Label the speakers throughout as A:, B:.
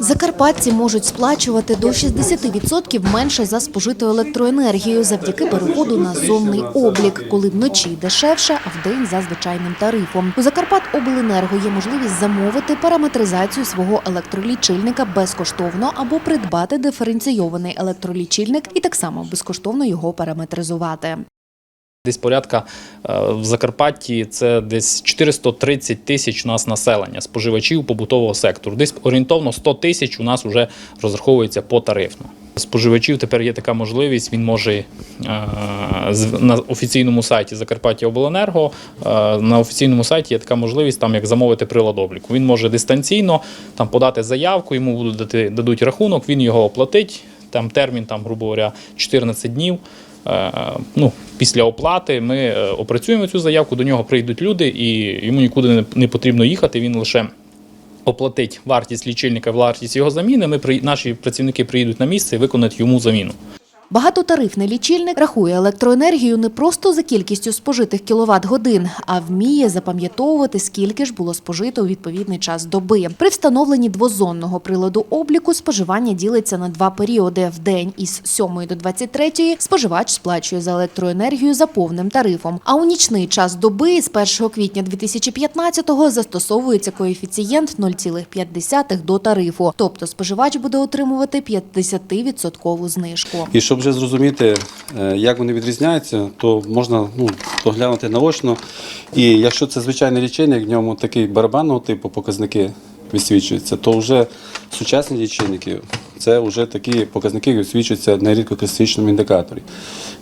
A: Закарпатці можуть сплачувати до 60% менше за спожиту електроенергію завдяки переходу на зонний облік, коли вночі дешевше, а вдень за звичайним тарифом. У Закарпатобленерго є можливість замовити параметризацію свого електролічильника безкоштовно або придбати диференційований електролічильник і так само безкоштовно його параметризувати.
B: Десь порядка е, в Закарпатті це десь 430 тисяч у нас населення, споживачів побутового сектору. Десь орієнтовно 100 тисяч у нас вже розраховується потарифно. Споживачів тепер є така можливість, він може е, на офіційному сайті Закарпаття Обленерго. е, На офіційному сайті є така можливість, там як замовити прилад обліку. Він може дистанційно там подати заявку, йому будуть дати дадуть рахунок, він його оплатить. Там термін, там, грубо говоря, 14 днів. Е, Ну, після оплати ми е, опрацюємо цю заявку, до нього прийдуть люди, і йому нікуди не- потрібно їхати. Він лише оплатить вартість лічильника, вартість його заміни. Ми наші працівники приїдуть на місце і виконають йому заміну.
A: Багатотарифний лічильник рахує електроенергію не просто за кількістю спожитих кіловат-годин, а вміє запам'ятовувати, скільки ж було спожито у відповідний час доби. При встановленні двозонного приладу обліку споживання ділиться на два періоди. В день із 7 до 23 споживач сплачує за електроенергію за повним тарифом. А у нічний час доби з 1 квітня 2015-го застосовується коефіцієнт 0,5 до тарифу. Тобто споживач буде отримувати 50% знижку.
C: І щоб вже зрозуміти, е, як вони відрізняються, то можна ну, поглянути наочно. І якщо це звичайний лічильник, в ньому такий барабанного типу показники висвічуються, то вже сучасні лічильники це вже такі показники висвічуються на рідкокристичному індикаторі.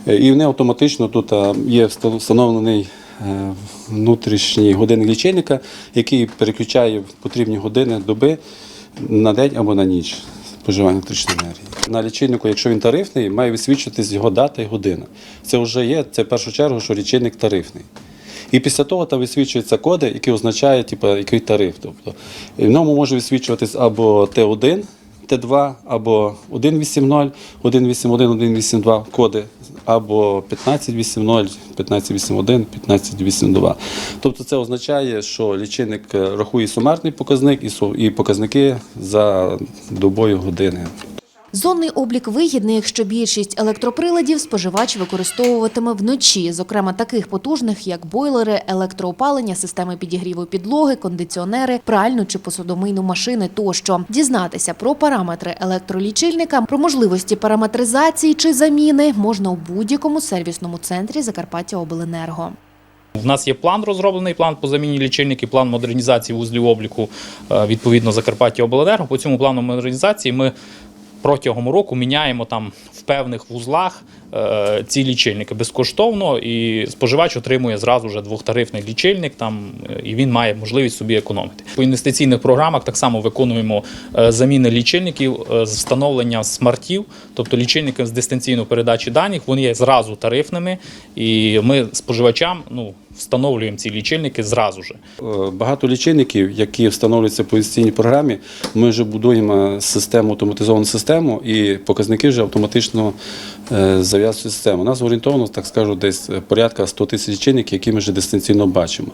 C: Е, І вони автоматично тут є встановлений е, внутрішній годинник лічильника, який переключає потрібні години доби на день або на ніч споживання електричної енергії. На лічильнику, якщо він тарифний, має висвічуватись його дата і година. Це вже є, це в першу чергу, що лічильник тарифний. І після того там висвічуються коди, які означають, типу, який тариф. Тобто, в ньому може висвічуватись або Т1, Т2, або 180, 181, 182 коди, або 1580, 1581, 1582. Тобто це означає, що лічильник е, рахує сумарний показник і показники за добою години.
A: Зонний облік вигідний, якщо більшість електроприладів споживач використовуватиме вночі, зокрема таких потужних, як бойлери, електроопалення, системи підігріву підлоги, кондиціонери, пральну чи посудомийну машини тощо. Дізнатися про параметри електролічильника, про можливості параметризації чи заміни можна у будь-якому сервісному центрі Закарпаття Обленерго.
B: У нас є план розроблений, план по заміні лічильників, план модернізації вузлів обліку е, відповідно Закарпаття Обленерго. По цьому плану модернізації ми протягом року міняємо там в певних вузлах ці лічильники безкоштовно, і споживач отримує зразу вже двохтарифний лічильник, там е, і він має можливість собі економити. По інвестиційних програмах так само виконуємо е, заміни лічильників е, з встановлення смартів, тобто лічильники з дистанційної передачі даних, вони є зразу тарифними, і ми споживачам ну, встановлюємо ці лічильники зразу ж.
C: Е, Багато лічильників, які встановлюються по інвестиційній програмі, ми вже будуємо систему, автоматизовану систему, і показники вже автоматично е, зав'язують систему. У нас орієнтовно, так скажу, десь порядка 100 тисяч чинників, які ми вже дистанційно бачимо.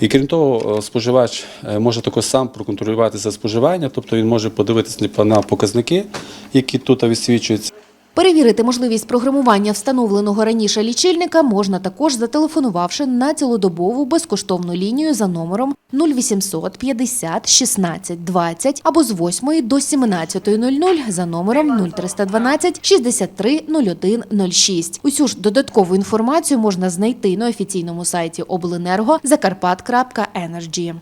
C: І крім того, е, споживач е, може також сам проконтролювати за споживання, тобто він може подивитися на показники, які тут висвічуються.
A: Перевірити можливість програмування встановленого раніше лічильника можна також зателефонувавши на цілодобову безкоштовну лінію за номером 0800 50 16 20 або з 8 до 17.00 за номером 0312 63 01 06. Усю ж додаткову інформацію можна знайти на офіційному сайті обленерго закарпат.енерджі.